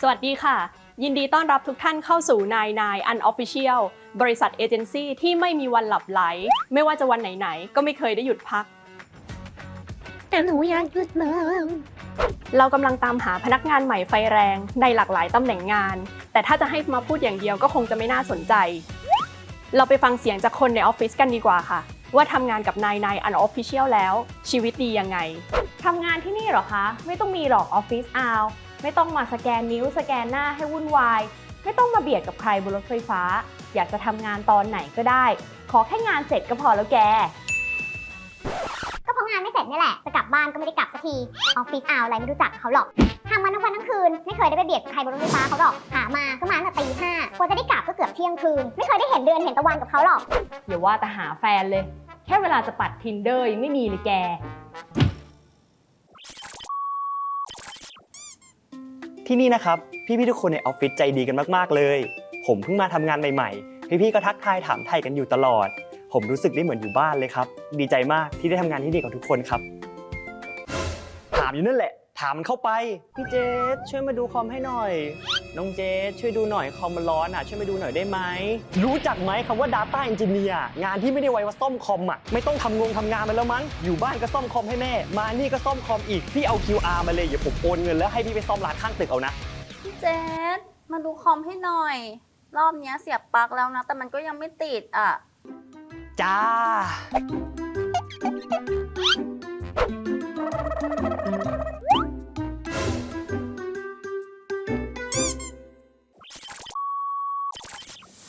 สวัสดีค่ะ ยินดีต้อนรับทุกท่านเข้าสู่นายนาย Unofficial บริษัทเอเจนซี่ที่ไม่มีวันหลับไหล ไม่ว่าจะวันไหนๆ ก็ไม่เคยได้หยุดพัก แต่หนูอยากหยุดเลยเรากำลังตามหาพนักงานใหม่ไฟแรงในหลากหลายตำแหน่งงาน แต่ถ้าจะให้มาพูดอย่างเดียวก็คงจะไม่น่าสนใจ เราไปฟังเสียงจากคนในออฟฟิศกันดีกว่าค่ะ ว่าทำงานกับนายนาย Unofficial แล้ว ชีวิตดียังไงทำงานที่นี่เหรอคะ ไม่ต้องมีหรอกออฟฟิศเอา ไม่ต้องมาสแกนนิ้วสแกนหน้าให้วุ่นวาย ไม่ต้องมาเบียดกับใครบนรถไฟฟ้า อยากจะทำงานตอนไหนก็ได้ ขอแค่งานเสร็จก็พอแล้วแก ก็เพราะงานไม่เสร็จนี่แหละ จะกลับบ้านก็ไม่ได้กลับสักทีออฟฟิศเอาอะไรไม่รู้จักเขาหรอกทำมาทั้งวันทั้งคืน ไม่เคยได้ไปเบียดกับใครบนรถไฟฟ้าเขาหรอกหามาก็มาตั้งแต่ตีห้ากว่าจะได้กลับก็เกือบเที่ยงคืน ไม่เคยได้เห็นเดือนเห็นตะวันกับเขาหรอกอย่าว่าแต่หาแฟนเลย แค่เวลาจะปัด tinder ยังไม่มีเลยแก ที่นี่นะครับ พี่ๆทุกคนในออฟฟิศใจดีกันมากๆเลย ผมเพิ่งมาทำงานใหม่ๆ พี่ๆก็ทักทายถามไทยกันอยู่ตลอด ผมรู้สึกได้เหมือนอยู่บ้านเลยครับ ดีใจมากที่ได้ทำงานที่นี่กับทุกคนครับ ถามอยู่นั่นแหละ ถามมันเข้าไป พี่เจสช่วยมาดูคอมให้หน่อย น้องเจสช่วยดูหน่อยคอมมันร้อนอะ ช่วยมาดูหน่อยได้ไหม รู้จักไหมคำว่า Data Engineer งานที่ไม่ได้ไว้ว่าซ่อมคอมอะ ไม่ต้องทำงงทำงานมันแล้วมั้ง อยู่บ้านก็ซ่อมคอมให้แม่ มานี่ก็ซ่อมคอมอีก พี่เอา QR มาเลยเดี๋ยวผมโอนเงินแล้วให้พี่ไปซ่อมร้านข้างตึกเอานะ พี่เจษมาดูคอมให้หน่อย รอบเนี้ยเสียบปลั๊กแล้วนะ แต่มันก็ยังไม่ติดอะ จ้า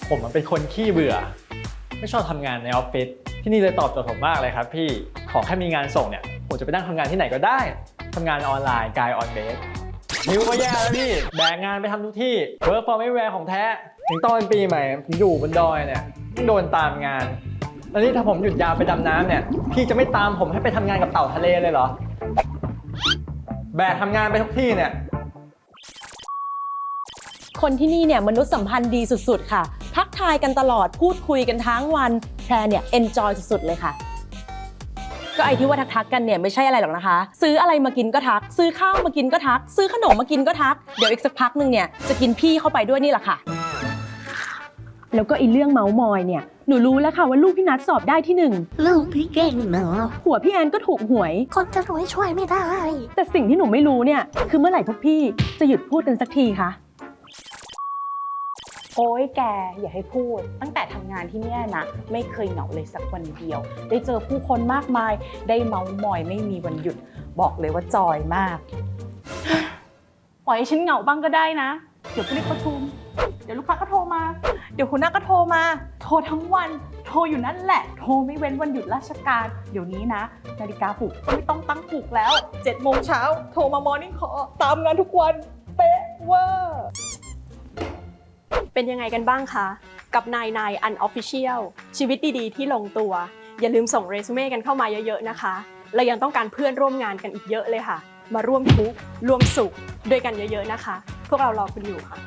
ผมมันเป็นคนขี้เบื่อ ไม่ชอบทำงานในออฟฟิศที่นี่เลยตอบโจทย์ผมมากเลยครับ พี่ขอแค่มีงานส่งเนี่ยผมจะไปนั่งทำงานที่ไหนก็ได้ทำงานออนไลน์กายออนเบสนิ้วก็แย่แล้วพี่แบกงานไปทำทุกที่เวิร์กฟอร์มไม่แวร์ของแท้ถึงตอนปีใหม่ผมอยู่บนดอยเนี่ยยังโดนตามงานแล้วนี่ถ้าผมหยุดยาวไปดำน้ำเนี่ย พี่จะไม่ตามผมให้ไปทำงานกับเต่าทะเลเลยเหรอ แบกทำงานไปทุกที่เนี่ยคนที่นี่เนี่ยมนุษยสัมพันธ์ดีสุด ๆ ค่ะ ทักทายกันตลอดพูดคุยกันทั้งวันแพรเนี่ยเอนจอยสุดๆเลยค่ะ ก็ไอที่ว่าทักๆกันเนี่ยไม่ใช่อะไรหรอกนะคะ ซื้ออะไรมากินก็ทัก ซื้อข้าวมากินก็ทัก ซื้อขนมมากินก็ทัก เดี๋ยวอีกสักพักหนึ่งเนี่ยจะกินพี่เข้าไปด้วยนี่แหละค่ะ แล้วก็ไอีเรื่องเมาส์มอยเนี่ยหนูรู้แล้วค่ะว่าลูกพี่นัทสอบได้ที่หนึ่งลูกพี่เก่งเนอะหัวพี่แอนก็ถูกหวย คนจะรวยช่วยไม่ได้ แต่สิ่งที่หนูไม่รู้เนี่ยคือเมื่อไหร่พวกพี่จะหยุดพูดกันสักทีคะ โอ้ยแกอย่าให้พูด ตั้งแต่ทำงานที่เนี่ยนะ ไม่เคยเหงาเลยสักวันเดียว ได้เจอผู้คนมากมาย ได้เมาส์มอยไม่มีวันหยุด บอกเลยว่าจอยมาก ปล่อยให้ฉันเหงาบ้างก็ได้นะ เดี๋ยวก็รียกประชุม เดี๋ยวลูกค้าก็โทรมา เดี๋ยวหัวหน้าก็โทรมา โทรทั้งวัน โทรอยู่นั่นแหละ โทรไม่เว้นวันหยุดราชการ เดี๋ยวนี้นะ นาฬิกาปลุกก็ไม่ต้องตั้งปลุกแล้ว7จ็ดโมงเช้าโทรมามอร์นิ่งคอตามงานทุกวัน เป๊ะเวอร์ เป็นยังไงกันบ้างคะ กับนายนาย Unofficial ชีวิตดีๆ ที่ลงตัว อย่าลืมส่งเรซูเม่กันเข้ามาเยอะๆนะคะ เรายังต้องการเพื่อนร่วมงานกันอีกเยอะเลยค่ะ มาร่วมทุกข์ร่วมสุขด้วยกันเยอะๆนะคะ พวกเรารอคุณอยู่ค่ะ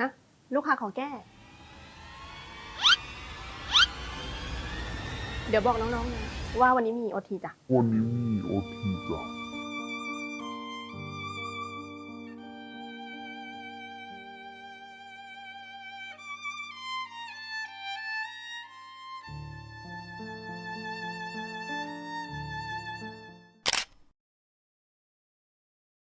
ฮะลูกค้าขอแก้ เดี๋ยวบอกน้องๆนะว่าวันนี้มีโอทีจ้ะ วันนี้มีโอทีจ้ะ